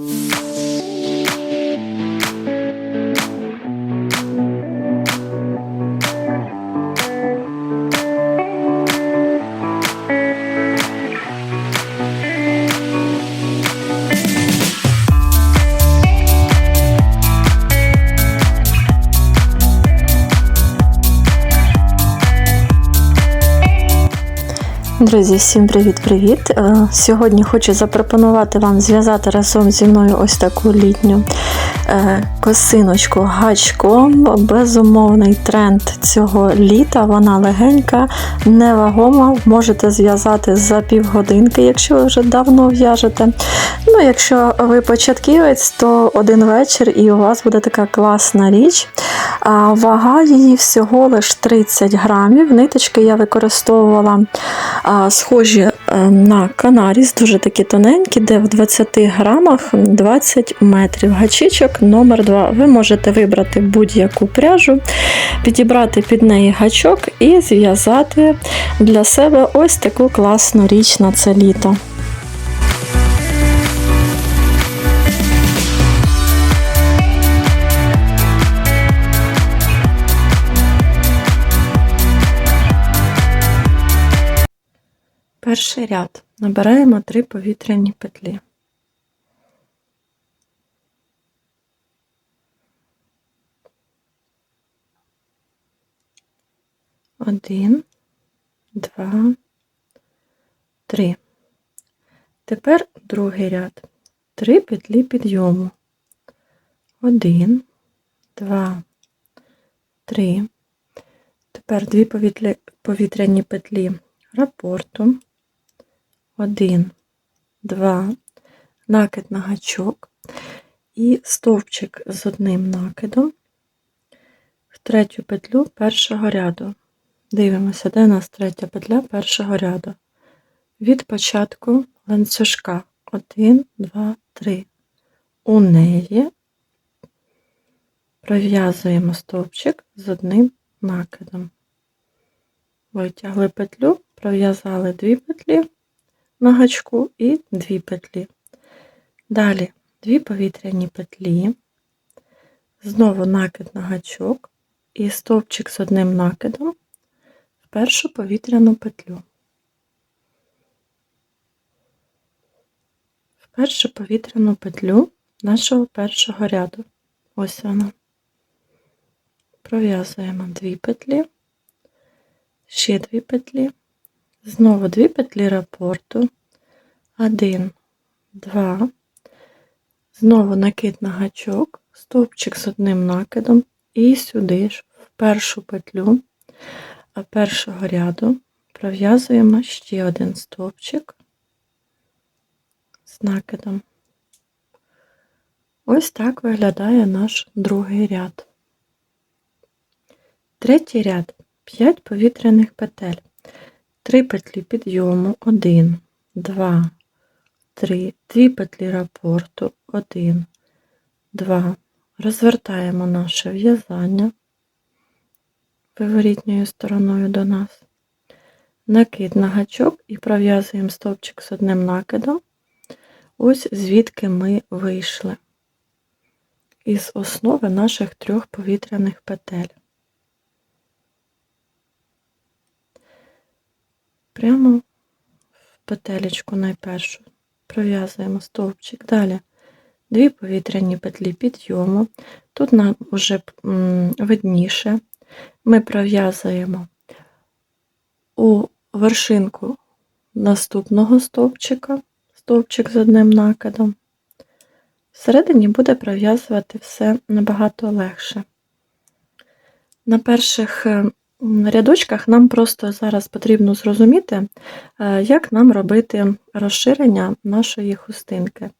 Mm-hmm. Друзі, всім привіт-привіт! Е, Сьогодні хочу запропонувати вам зв'язати разом зі мною ось таку літню косиночку гачком. Безумовний тренд цього літа. Вона легенька, невагома. Можете зв'язати за півгодинки, якщо ви вже давно в'яжете. Ну, якщо ви початківець, то один вечір і у вас буде така класна річ. А вага її всього лиш 30 грамів. Ниточки я використовувала а, схожі е, на канаріс, дуже такі тоненькі, де в 20 грамах 20 метрів. Гачичок номер 2 Ви можете вибрати будь-яку пряжу, підібрати під неї гачок і зв'язати для себе ось таку класну річ на це літо. Перший ряд. Набираємо три повітряні петлі. Один, два, три. Тепер другий ряд. Три петлі підйому. Один, два, три. Тепер дві повітря- повітряні петлі рапорту. Один, два, накид на гачок і стовпчик з одним накидом в третю петлю першого ряду. Дивимося, де у нас третя петля першого ряду. Від початку ланцюжка 1, 2, 3. У неї пров'язуємо стовпчик з одним накидом. Витягли петлю, пров'язали дві петлі на гачку і дві петлі. Далі дві повітряні петлі, знову накид на гачок і стовпчик з одним накидом в першу повітряну петлю. В першу повітряну петлю нашого першого ряду. Ось вона. Пров'язуємо дві петлі, ще дві петлі, знову дві петлі рапорту, один, два, знову накид на гачок, стовпчик з одним накидом, і сюди ж в першу петлю першого ряду пров'язуємо ще один стовпчик з накидом. Ось так виглядає наш другий ряд. Третій ряд 5 повітряних петель, 3 петлі підйому, 1, 2, 3, 2 петлі рапорту, 1, 2. Розвертаємо наше в'язання виворітньою стороною до нас. Накид на гачок і пров'язуємо стовпчик з одним накидом. Ось звідки ми вийшли із основи наших трьох повітряних петель. Прямо в петелечку найпершу пров'язуємо стовпчик. Далі дві повітряні петлі підйому. Тут нам вже видніше. Ми пров'язуємо у вершинку наступного стовпчика, стовпчик з одним накидом. Всередині буде пров'язувати все набагато легше. На перших рядочках нам просто зараз потрібно зрозуміти, е, як нам робити розширення нашої хустинки.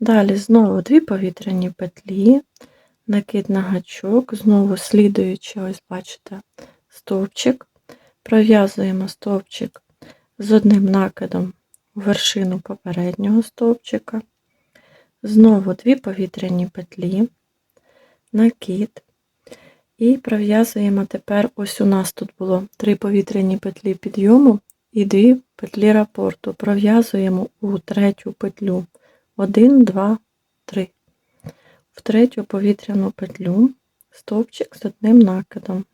Далі знову дві повітряні петлі, накид на гачок, знову слідуючи, ось бачите, стовпчик, пров'язуємо стовпчик з одним накидом у вершину попереднього стовпчика, знову дві повітряні петлі, накид, і пров'язуємо тепер, ось у нас тут було три повітряні петлі підйому і дві петлі рапорту. Пров'язуємо у третю петлю 1, 2, 3. В третю повітряну петлю стовпчик з одним накидом.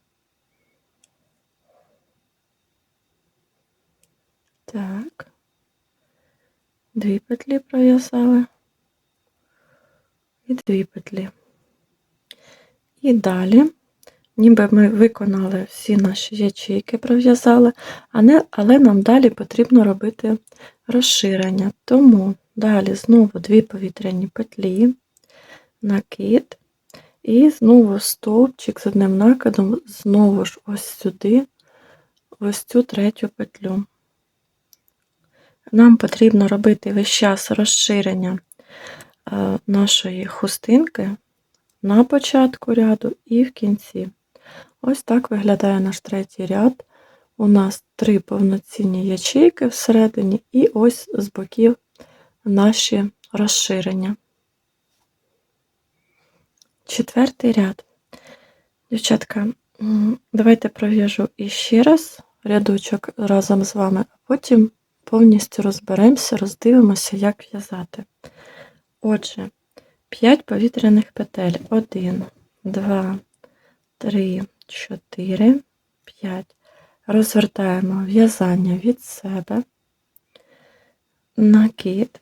Так. Дві петлі пров'язали. І дві петлі. І далі, ніби ми виконали всі наші ячейки, пров'язали, але нам далі потрібно робити розширення. Тому далі знову дві повітряні петлі, накид, і знову стовпчик з одним накидом, знову ж ось сюди, ось цю третю петлю. Нам потрібно робити весь час розширення е, нашої хустинки на початку ряду і в кінці. Ось так виглядає наш третій ряд. У нас три повноцінні ячейки всередині, і ось з боків наші розширення. Четвертий ряд. Дівчатка, давайте пров'яжу іще раз рядочок разом з вами, а потім повністю розберемося, роздивимося, як в'язати. Отже, 5 повітряних петель. 1, 2, 3, 4, 5. Розвертаємо в'язання від себе, накид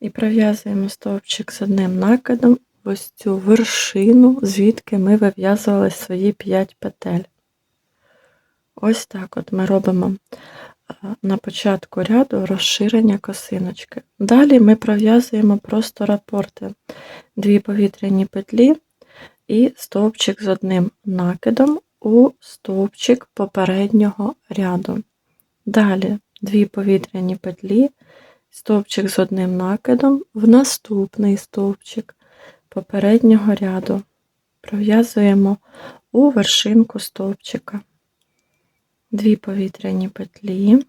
і пров'язуємо стовпчик з одним накидом в ось цю вершину, звідки ми вив'язували свої 5 петель. Ось так от ми робимо на початку ряду розширення косиночки. Далі ми пров'язуємо просто рапорти, дві повітряні петлі і стовпчик з одним накидом у стовпчик попереднього ряду. Далі дві повітряні петлі, стовпчик з одним накидом в наступний стовпчик попереднього ряду. Пров'язуємо у вершинку стовпчика дві повітряні петлі,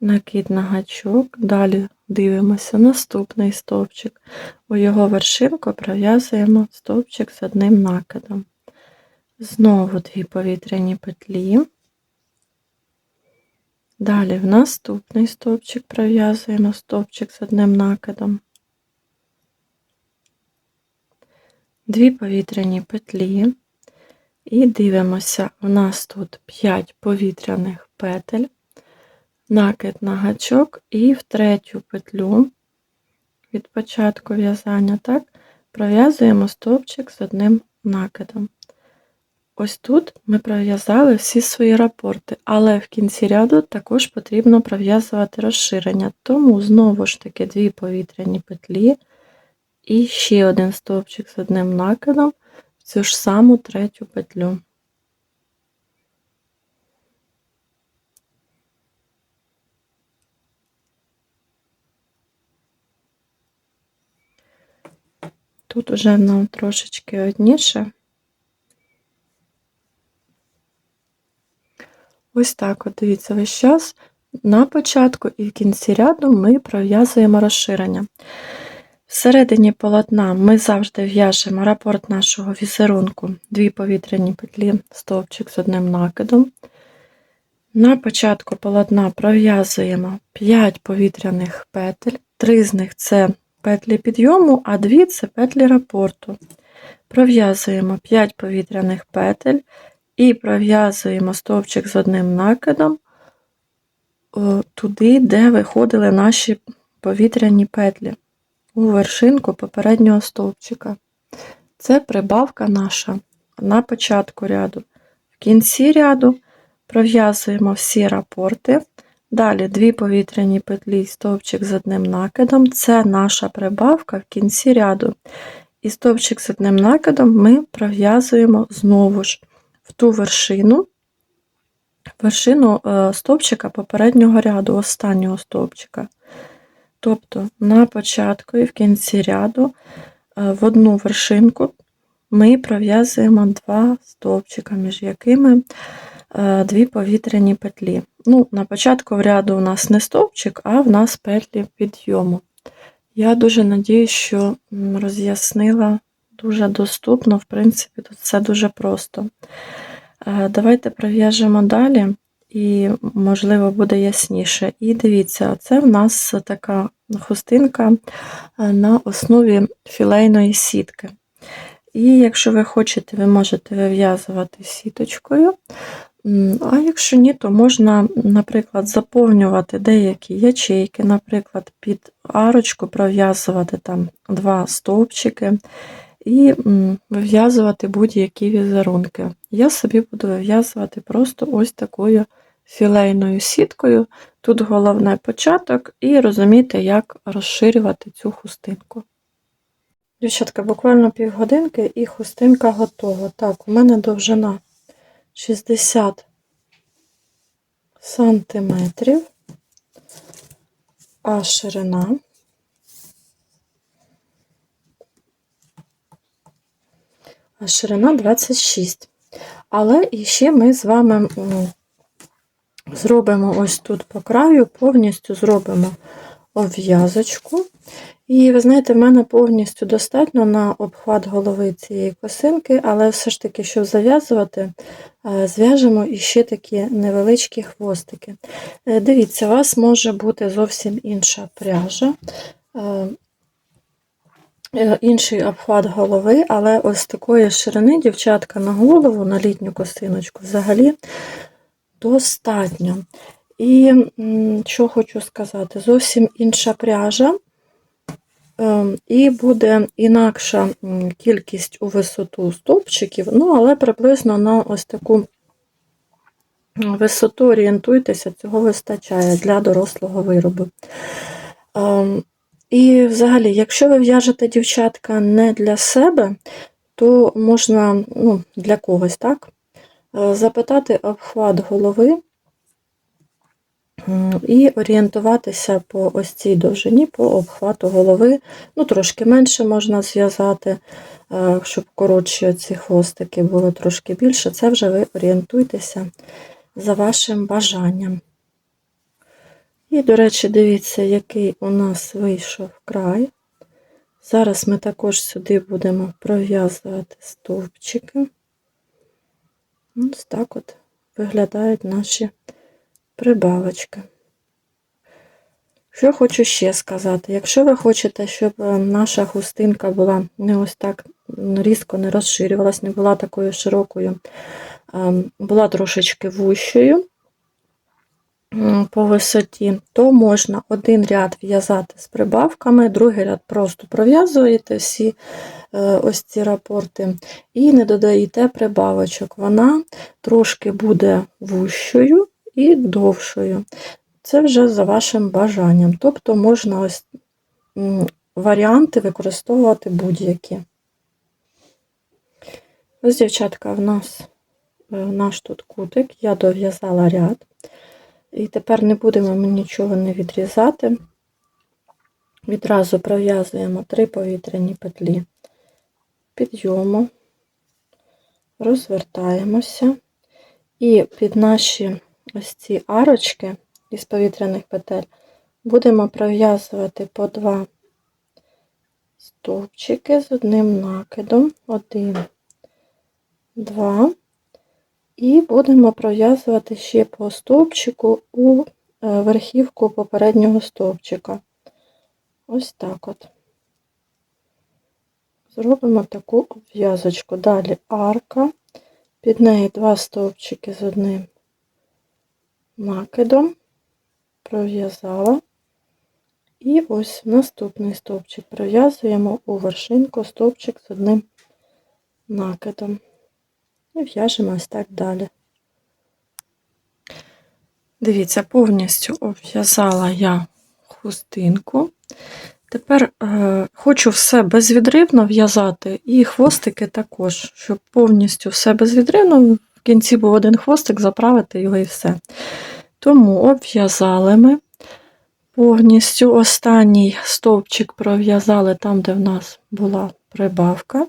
накид на гачок, далі дивимося наступний стовпчик. У його вершинку пров'язуємо стовпчик з одним накидом. Знову дві повітряні петлі. Далі в наступний стовпчик пров'язуємо стовпчик з одним накидом. Дві повітряні петлі, і дивимося, у нас тут 5 повітряних петель, накид на гачок і в третю петлю від початку в'язання, так, пров'язуємо стовпчик з одним накидом. Ось тут ми пров'язали всі свої рапорти, але в кінці ряду також потрібно пров'язувати розширення, тому знову ж таки дві повітряні петлі і ще один стовпчик з одним накидом в цю ж саму третю петлю. Тут уже нам трошечки одніше. Ось так, от дивіться, весь час на початку і в кінці ряду ми пров'язуємо розширення. Всередині полотна ми завжди в'яжемо рапорт нашого візерунку, дві повітряні петлі, стовпчик з одним накидом. На початку полотна пров'язуємо 5 повітряних петель, 3 з них це петлі підйому, а 2 це петлі рапорту. Пров'язуємо 5 повітряних петель і пров'язуємо стовпчик з одним накидом туди, де виходили наші повітряні петлі у вершинку попереднього стовпчика. Це прибавка наша на початку ряду. В кінці ряду пров'язуємо всі рапорти. Далі дві повітряні петлі стовпчик з одним накидом. Це наша прибавка в кінці ряду. І стовпчик з одним накидом ми пров'язуємо знову ж в ту вершину, вершину е, стовпчика попереднього ряду, останнього стовпчика. Тобто на початку і в кінці ряду е, в одну вершинку ми пров'язуємо два стовпчика, між якими е, дві повітряні петлі. Ну, На початку ряду у нас не стовпчик, а в нас петлі підйому. Я дуже надіюсь, що роз'яснила дуже доступно, в принципі, тут все дуже просто. Е, давайте пров'яжемо далі і, можливо, буде ясніше. І дивіться, це в нас така хустинка е, на основі філейної сітки. І якщо ви хочете, ви можете вив'язувати сіточкою. А якщо ні, то можна, наприклад, заповнювати деякі ячейки, наприклад, під арочку пров'язувати там два стовпчики і вив'язувати будь-які візерунки. Я собі буду вив'язувати просто ось такою філейною сіткою. Тут головне початок, і розуміти, як розширювати цю хустинку. Дівчатка, буквально півгодинки і хустинка готова. Так, у мене довжина 60 сантиметрів, а ширина а ширина 26. Але іще ми з вами зробимо ось тут по краю, повністю зробимо обв'язочку. І ви знаєте, в мене повністю достатньо на обхват голови цієї косинки, але все ж таки, щоб зав'язувати, е, зв'яжемо іще такі невеличкі хвостики. Е, Дивіться, у вас може бути зовсім інша пряжа, е, інший обхват голови, але ось такої ширини дівчатка на голову, на літню косиночку взагалі достатньо. І що хочу сказати, зовсім інша пряжа. Ем, І буде інакша кількість у висоту стовпчиків, ну, але приблизно на ось таку висоту орієнтуйтеся, цього вистачає для дорослого виробу. Ем, І взагалі, якщо ви в'яжете дівчатка не для себе, то можна ну, для когось так, е, запитати обхват голови І орієнтуватися по ось цій довжині, по обхвату голови. Ну, трошки менше можна зв'язати, е, щоб коротші ці хвостики були трошки більше. Це вже ви орієнтуйтеся за вашим бажанням. І, до речі, дивіться, який у нас вийшов край. Зараз ми також сюди будемо пров'язувати стовпчики. Ось так от виглядають наші прибавочка. Що хочу ще сказати, якщо ви хочете, щоб е, наша хустинка була не ось так різко не розширювалась, не була такою широкою, ем, була трошечки вущою по висоті, то можна один ряд в'язати з прибавками, другий ряд просто пров'язуєте всі е, ось ці рапорти і не додаєте прибавочок. Вона трошки буде вущою і довшою. Це вже за вашим бажанням. Тобто можна ось варіанти використовувати будь-які. Ось, дівчатка, в нас е, наш тут кутик, я дов'язала ряд. І тепер не будемо ми нічого не відрізати. Відразу пров'язуємо три повітряні петлі підйому, розвертаємося і під наші ось ці арочки із повітряних петель будемо пров'язувати по два стовпчики з одним накидом, один, два, і будемо пров'язувати ще по стовпчику у е, верхівку попереднього стовпчика. Ось так от. Зробимо таку обв'язочку. Далі арка, під неї два стовпчики з одним накидом, пров'язала. І ось наступний стовпчик пров'язуємо у вершинку стовпчик з одним накидом. І в'яжемо ось так далі. Дивіться, повністю обв'язала я хустинку. Тепер е, хочу все безвідривно в'язати, і хвостики також, щоб повністю все безвідривно, в кінці був один хвостик, заправити його і все. Тому обв'язали ми повністю останній стовпчик пров'язали там, де в нас була прибавка,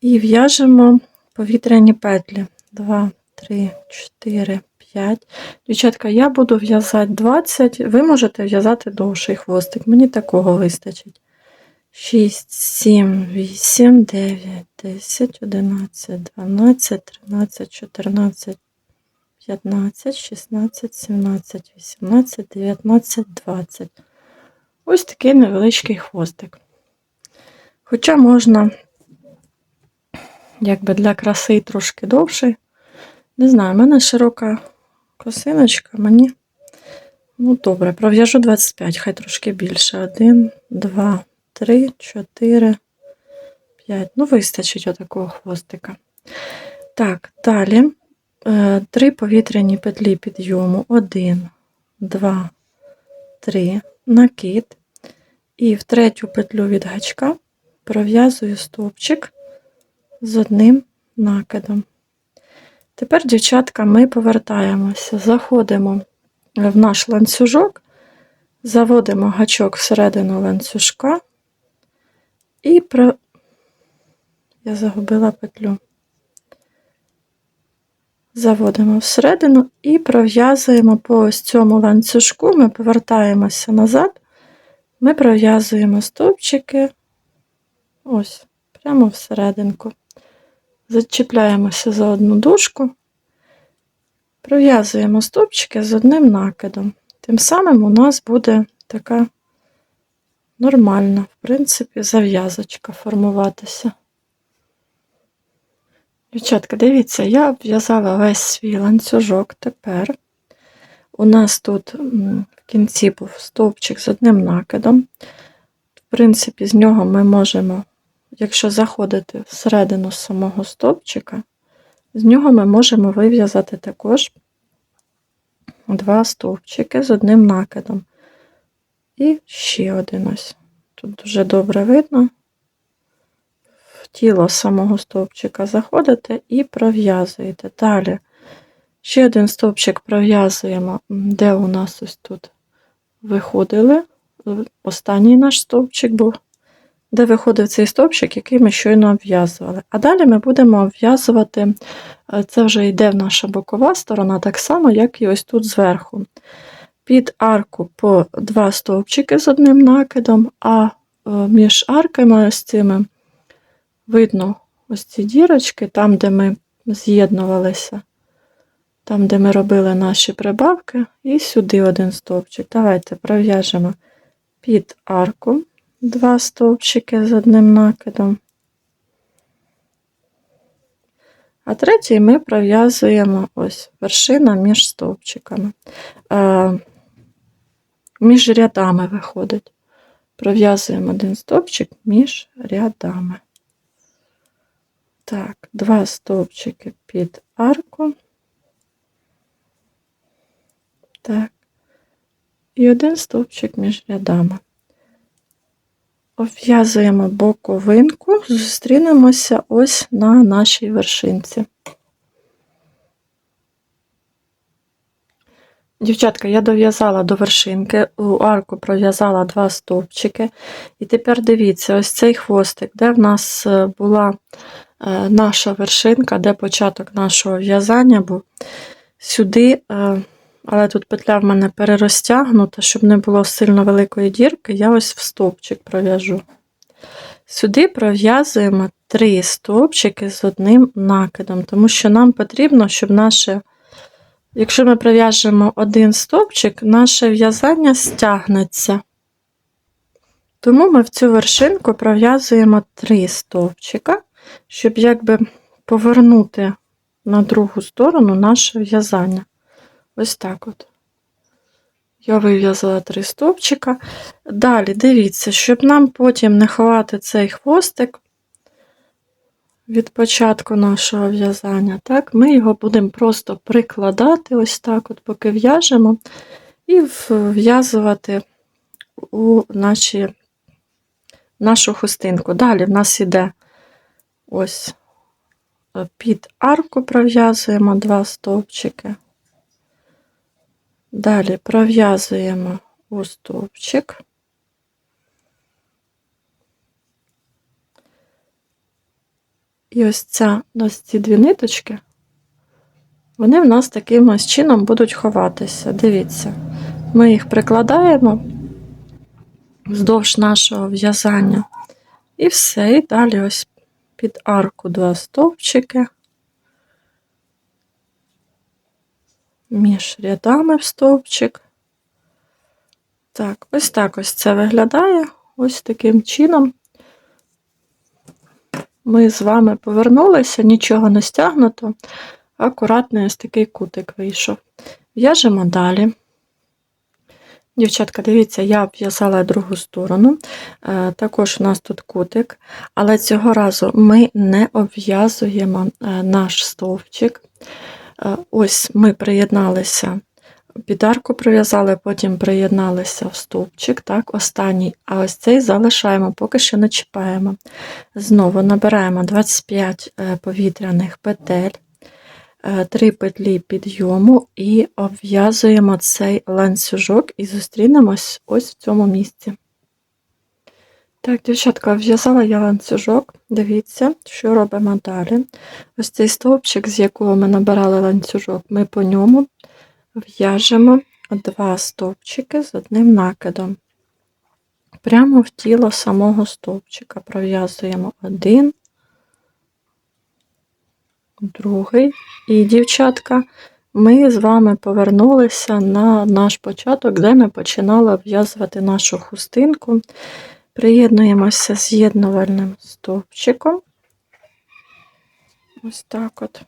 і в'яжемо повітряні петлі. 2, 3, 4, 5. Дівчатка, я буду в'язати 20, ви можете в'язати довший хвостик, мені такого вистачить. 6, 7, 8, 9, 10, 11, 12, 13, 14, 15, 16, 17, 18, 19, 20. Ось такий невеличкий хвостик. Хоча можна, якби для краси трошки довший. Не знаю, в мене широка косиночка, мені. Ну, добре, пров'яжу 25, хай трошки більше. 1, 2, 3, 4, 5. Ну, вистачить отакого хвостика. Так, далі три повітряні петлі підйому. 1, 2, 3, накид. І в третю петлю від гачка пров'язую стовпчик з одним накидом. Тепер, дівчатка, ми повертаємося, заходимо в наш ланцюжок, заводимо гачок всередину ланцюжка і про... я загубила петлю. Заводимо всередину і пров'язуємо по ось цьому ланцюжку, ми повертаємося назад, ми пров'язуємо стовпчики ось, прямо всерединку. Зачіпляємося за одну дужку, пров'язуємо стовпчики з одним накидом. Тим самим у нас буде така нормальна, в принципі, зав'язочка формуватися. Дівчатка, дивіться, я обв'язала весь свій ланцюжок. Тепер у нас тут в кінці був стовпчик з одним накидом. В принципі, з нього ми можемо, якщо заходити всередину самого стовпчика, з нього ми можемо вив'язати також два стовпчики з одним накидом. І ще один ось. Тут дуже добре видно. Тіло самого стовпчика заходите і пров'язуєте. Далі ще один стовпчик пров'язуємо, де у нас ось тут виходили. Останній наш стовпчик був, де виходив цей стовпчик, який ми щойно обв'язували. А далі ми будемо обв'язувати, е, це вже йде в наша бокова сторона, так само, як і ось тут зверху. Під арку по два стовпчики з одним накидом, а е, між арками ось цими видно ось ці дірочки, там, де ми з'єднувалися, там, де ми робили наші прибавки, і сюди один стовпчик. Давайте пров'яжемо під арку два стовпчики з одним накидом. А третій ми пров'язуємо ось вершина між стовпчиками. Е, між рядами виходить. Пров'язуємо один стовпчик між рядами. Так, два стовпчики під арку. Так. І один стовпчик між рядами. Обв'язуємо боковинку, зустрінемося ось на нашій вершинці. Дівчатка, я дов'язала до вершинки, у арку пров'язала два стовпчики. І тепер дивіться, ось цей хвостик, де в нас е, була наша вершинка, де початок нашого в'язання був. Сюди, е, але тут петля в мене перерозтягнута, щоб не було сильно великої дірки, я ось в стовпчик пров'яжу. Сюди пров'язуємо три стовпчики з одним накидом, тому що нам потрібно, щоб наше Якщо ми прив'яжемо один стовпчик, наше в'язання стягнеться. Тому ми в цю вершинку пров'язуємо три стовпчика, щоб якби повернути на другу сторону наше в'язання. Ось так от. Я вив'язала три стовпчика. Далі дивіться, щоб нам потім не ховати цей хвостик, від початку нашого в'язання. Так, Ми його будемо просто прикладати, ось так, от, поки в'яжемо, і вв'язувати у наші, нашу хустинку. Далі в нас іде ось е, під арку пров'язуємо два стовпчики. Далі пров'язуємо у стовпчик. І ось ця, ось ці дві ниточки, вони в нас таким ось чином будуть ховатися. Дивіться, ми їх прикладаємо вздовж нашого в'язання. І все, і далі ось під арку два стовпчики. між рядами в стовпчик. Так, ось так ось це виглядає. Ось таким чином. Ми з вами повернулися, нічого не стягнуто. Акуратний ось такий кутик вийшов. В'яжемо далі. Дівчатка, дивіться, я обв'язала другу сторону. Е, Також у нас тут кутик, але цього разу ми не обв'язуємо е, наш стовпчик. Е, Ось ми приєдналися, під прив'язали, потім приєдналися в стовпчик, так, останній, а ось цей залишаємо, поки що не чіпаємо. Знову набираємо 25 е, повітряних петель. 3 петлі підйому і обв'язуємо цей ланцюжок і зустрінемось ось в цьому місці. Так, дівчатка, в'язала я ланцюжок. Дивіться, що робимо далі. Ось цей стовпчик, з якого ми набирали ланцюжок, ми по ньому в'яжемо два стовпчики з одним накидом. Прямо в тіло самого стовпчика пров'язуємо один, другий. І, дівчатка, ми з вами повернулися на наш початок, де ми починали обв'язувати нашу хустинку. Приєднуємося з'єднувальним стовпчиком. Ось так от.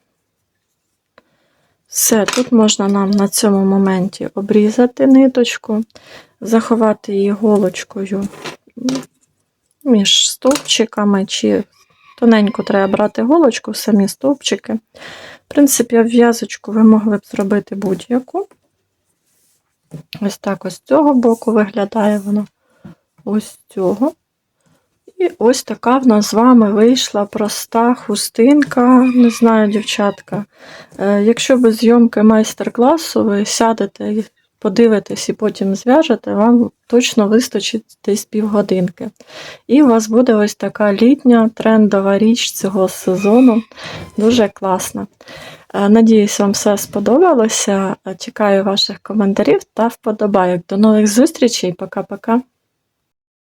Все, тут можна нам на цьому моменті обрізати ниточку, заховати її голочкою між стовпчиками, чи тоненько треба брати голочку самі стовпчики. В принципі, обв'язочку ви могли б зробити будь-яку. Ось так ось з цього боку виглядає воно ось з цього. І ось така в нас з вами вийшла проста хустинка. Не знаю, дівчатка. Е, Якщо без зйомки майстер-класу ви сядете, подивитесь і потім зв'яжете, вам точно вистачить десь півгодинки. І у вас буде ось така літня трендова річ цього сезону. Дуже класна. Е, Надіюсь, вам все сподобалося. Чекаю ваших коментарів та вподобайок. До нових зустрічей. Пока-пока.